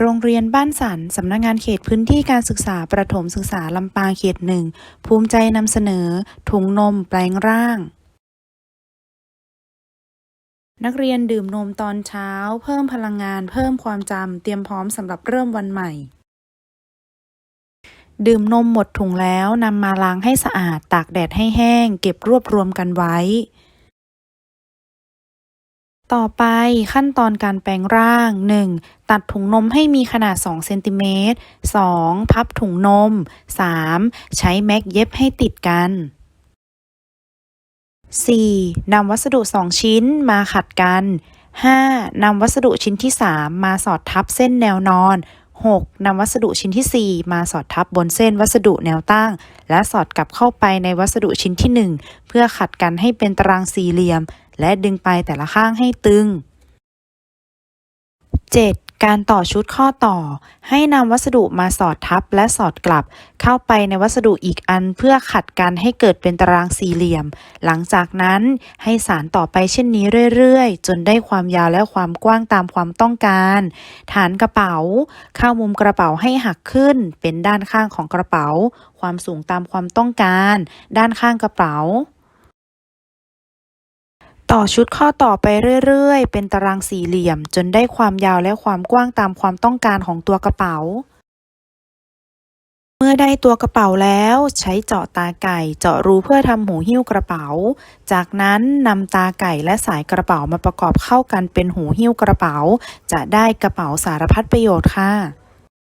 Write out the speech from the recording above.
โรงเรียนบ้านสัน สำนักงานเขตพื้นที่การศึกษาประถมศึกษาลำปางเขตหนึ่ง ภูมิใจนำเสนอ ถุงนมแปลงร่าง นักเรียนดื่มนมตอนเช้า เพิ่มพลังงาน เพิ่มความจำเตรียมพร้อมสำหรับเริ่มวันใหม่ ดื่มนมหมดถุงแล้วนำมาล้างให้สะอาด ตากแดดให้แห้ง เก็บรวบรวมกันไว้ ต่อไปขั้นตอนการแปลงร่าง 1. ตัดถุงนมให้มีขนาด 2 เซนติเมตร 2. พับถุงนม 3. ใช้แม็กเย็บให้ติดกัน 4. นำวัสดุ 2 ชิ้นมาขัดกัน 5. นำวัสดุชิ้นที่ 3 มาสอดทับเส้นแนวนอน 6. นำวัสดุชิ้นที่ 4 มาสอดทับบนเส้นวัสดุแนวตั้ง และสอดกลับเข้าไปในวัสดุชิ้นที่ 1 เพื่อขัดกันให้เป็นตารางสี่เหลี่ยม และดึงไปแต่ละข้างให้ตึง 7. การต่อชุดข้อต่อ ให้นำวัสดุมาสอดทับและสอดกลับ เข้าไปในวัสดุอีกอันเพื่อขัดกันให้เกิดเป็นตารางสี่เหลี่ยม หลังจากนั้นให้สารต่อไปเช่นนี้เรื่อยๆ จนได้ความยาวและความกว้างตามความต้องการ ฐานกระเป๋า เข้ามุมกระเป๋าให้หักขึ้น เป็นด้านข้างของกระเป๋า ความสูงตามความต้องการ ด้านข้างกระเป๋า ต่อชุดข้อต่อไปเรื่อยๆ เป็นตารางสี่เหลี่ยม จนได้ความยาวและความกว้างตามความต้องการของตัวกระเป๋า เมื่อได้ตัวกระเป๋าแล้ว ใช้เจาะตาไก่เจาะรูเพื่อทำหูหิ้วกระเป๋า จากนั้นนำตาไก่และสายกระเป๋ามาประกอบเข้ากันเป็นหูหิ้วกระเป๋า จะได้กระเป๋าสารพัดประโยชน์ค่ะ